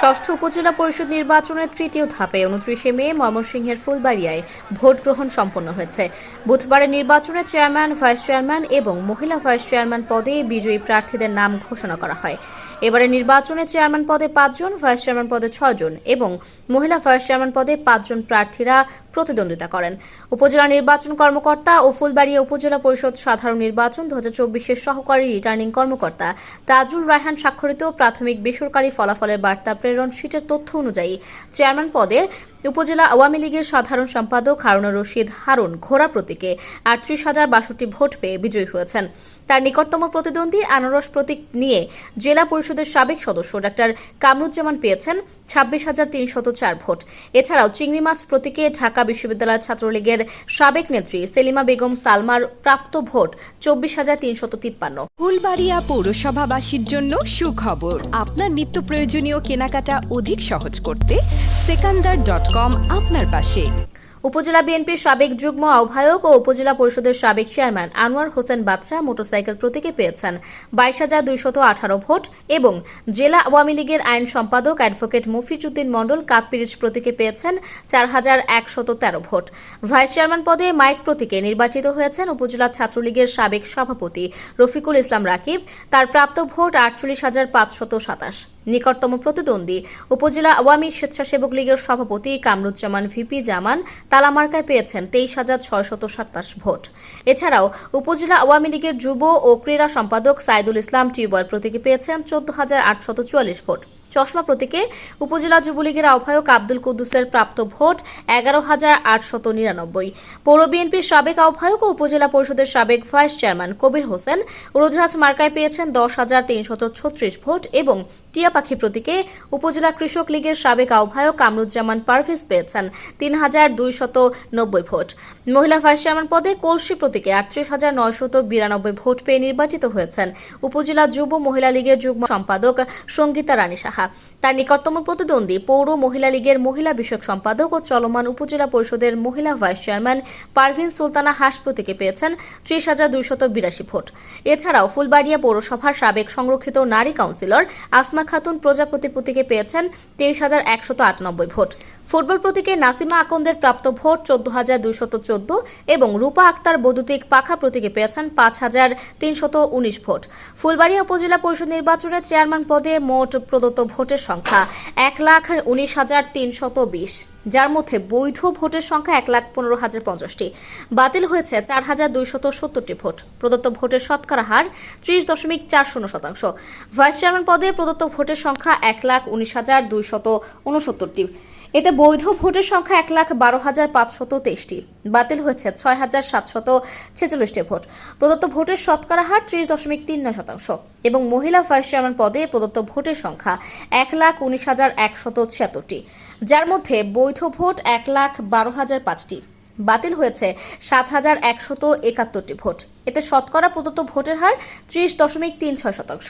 ষষ্ঠ উপজেলা পরিষদ নির্বাচনের তৃতীয় ধাপে উনত্রিশে মে ময়মনসিংহের ফুলবাড়িয়ায় ভোট গ্রহণ সম্পন্ন হয়েছে। বুধবারের নির্বাচনে চেয়ারম্যান, ভাইস চেয়ারম্যান এবং মহিলা ভাইস চেয়ারম্যান পদে বিজয়ী প্রার্থীদের নাম ঘোষণা করা হয়। এবারে নির্বাচনে চেয়ারম্যান পদে পাঁচজন, ভাইস চেয়ারম্যান পদে ছয়জন এবং মহিলা ভাইস চেয়ারম্যান পদে পাঁচজন প্রার্থীরা প্রতিদ্বন্দ্বিতা করেন। উপজেলা নির্বাচন কর্মকর্তা ও ফুলবাড়িয়া উপজেলা পরিষদ সাধারণ নির্বাচন দু হাজার চব্বিশের সহকারী রিটার্নিং কর্মকর্তা তাজুল রায়হান স্বাক্ষরিত প্রাথমিক বেসরকারি ফলাফলের বার্তা প্রেরণ শিটের তথ্য অনুযায়ী চেয়ারম্যান পদে উপজেলা আওয়ামী লীগের সাধারণ সম্পাদক হারুনুর রশিদ হারুন ঘোড়া প্রতীকে আটত্রিশ হাজার বাষট্টি ভোট পেয়ে বিজয়ী হয়েছেন। তার নিকটতম প্রতিদ্বন্দ্বী আনারস প্রতীক নিয়ে জেলা পরিষদের সাবেক সদস্য ডাক্তার কামরুজ্জামান পেয়েছেন ছাব্বিশ হাজার তিনশত চার ভোট। এছাড়াও চিংড়ি মাছ প্রতীকে ঢাকা বিশ্ববিদ্যালয় ছাত্রলীগের সাবেক নেত্রী সেলিমা বেগম সালমার প্রাপ্ত ভোট চব্বিশ হাজার তিনশত তিপ্পান্ন। ফুলবাড়িয়া পৌরসভাবাসীর জন্য সুখবর। আপনার নিত্য প্রয়োজনীয় কেনাকাটা অধিক সহজ করতে সেকান্দার ডট কম আপনার পাশে। উপজেলা বিএনপির সাবেক যুগ্ম আহ্বায়ক ও উপজেলা পরিষদের সাবেক চেয়ারম্যান আনোয়ার হোসেন বাদশা মোটরসাইকেল প্রতীকে পেয়েছেন। বাইশ হাজার দুইশত আঠারো ভোট এবং জেলা আওয়ামী লীগের আইন সম্পাদক অ্যাডভোকেট মফিজুদ্দিন মণ্ডল কাপ পিরিচ প্রতীকে পেয়েছেন চার হাজার একশত তেরো ভোট। ভাইস চেয়ারম্যান পদে মাইক প্রতীকে নির্বাচিত হয়েছেন উপজেলা ছাত্রলীগের সাবেক সভাপতি রফিকুল ইসলাম রাকিব। তার প্রাপ্ত ভোট আটচল্লিশ হাজার পাঁচশত সাতাশ। নিকটতম প্রতিদ্বন্দ্বী উপজেলা আওয়ামী স্বেচ্ছাসেবক লীগের সভাপতি কামরুজ্জামান ভিপি জামান তালামার্কায় পেয়েছেন তেইশ হাজার ছয়শত সাতাশ ভোট। এছাড়াও উপজেলা আওয়ামী লীগের যুব ও ক্রীড়া সম্পাদক সাইদুল ইসলাম টিউবার প্রতীকে পেয়েছেন চোদ্দ হাজার আটশত চুয়াল্লিশ ভোট। চশমা প্রতীকে উপজেলা যুবলীগের আহ্বায়ক আব্দুল কুদ্দুসের প্রাপ্ত ভোট এগারো হাজার আটশত নিরানব্বই। পৌর বিএনপির সাবেক আহ্বায়ক ও উপজেলা পরিষদের সাবেক ভাইস চেয়ারম্যান কবির হোসেন রোজরাজ মার্কায় পেয়েছেন দশ হাজার তিনশত ছত্রিশ ভোট এবং টিয়া পাখি প্রতীকে উপজেলা কৃষক লীগের সাবেক আহ্বায়ক কামরুজ্জামান পারভেজ পেয়েছেন তিন হাজার দুইশত নব্বই ভোট। মহিলা ভাইস চেয়ারম্যান পদে কলসি প্রতীকে আটত্রিশ হাজার নয়শত বিরানব্বই ভোট পেয়ে নির্বাচিত হয়েছেন। উপজেলা যুব মহিলা লীগের যুগ্ম সম্পাদক সঙ্গীতা রানী সাহা। তার নিকটতম প্রতিদ্বন্দ্বী পৌর মহিলা লীগের মহিলা বিষয়ক সম্পাদক ও চলমান উপজেলা পরিষদের মহিলা ভাইস চেয়ারম্যান পারভিন সুলতানা হাস প্রতীকে পেয়েছেন ত্রিশ হাজার দুইশত বিরাশি ভোট। এছাড়াও ফুলবাড়িয়া পৌরসভার সাবেক সংরক্ষিত নারী কাউন্সিলর আসমা খাতুন প্রজাপতি প্রতীকে পেয়েছেন তেইশ হাজার একশত আটানব্বই ভোট। ফুটবল প্রতীকে নাসিমা আকন্দের প্রাপ্ত ভোট চোদ্দ হাজার দুইশত চোদ্দ এবং রূপা আক্তার বৈদ্যুতিক পাখা প্রতীকে পেয়েছেন পাঁচ হাজার তিনশত উনিশ ভোট। ফুলবাড়িয়া উপজেলা পরিষদ নির্বাচনে চেয়ারম্যান পদে মোট প্রদত্ত ভোটের সংখ্যা এক লাখ উনিশ হাজার তিনশত বিশ, যার মধ্যে বৈধ ভোটের সংখ্যা এক লাখ পনেরো হাজার পঞ্চাশটি। বাতিল হয়েছে চার হাজার দুইশত সত্তরটি ভোট। প্রদত্ত ভোটের শতকরা হার ত্রিশ দশমিক চার শূন্য শতাংশ। ভাইস চেয়ারম্যান পদে প্রদত্ত ভোটের সংখ্যা এক লাখ উনিশ হাজার দুইশত উনসত্তরটি এতে বৈধ ভোটের সংখ্যা এক লাখ বারো হাজার পাঁচশত তেইশটি। বাতিল হয়েছে ছয় হাজার সাতশত ছেচল্লিশটি ভোট। প্রদত্ত ভোটের শতকরা হার ত্রিশ দশমিক তিন নয় শতাংশ। এবং মহিলা ভাইস চেয়ারম্যান পদে প্রদত্ত ভোটের সংখ্যা এক লাখ উনিশ হাজার একশত ছিয়াত্তরটি, যার মধ্যে বৈধ ভোট এক লাখ বারো হাজার পাঁচটি। বাতিল হয়েছে সাত হাজার একশত একাত্তরটি ভোট। এতে শতকরা প্রদত্ত ভোটের হার ত্রিশ দশমিক তিন ছয় শতাংশ।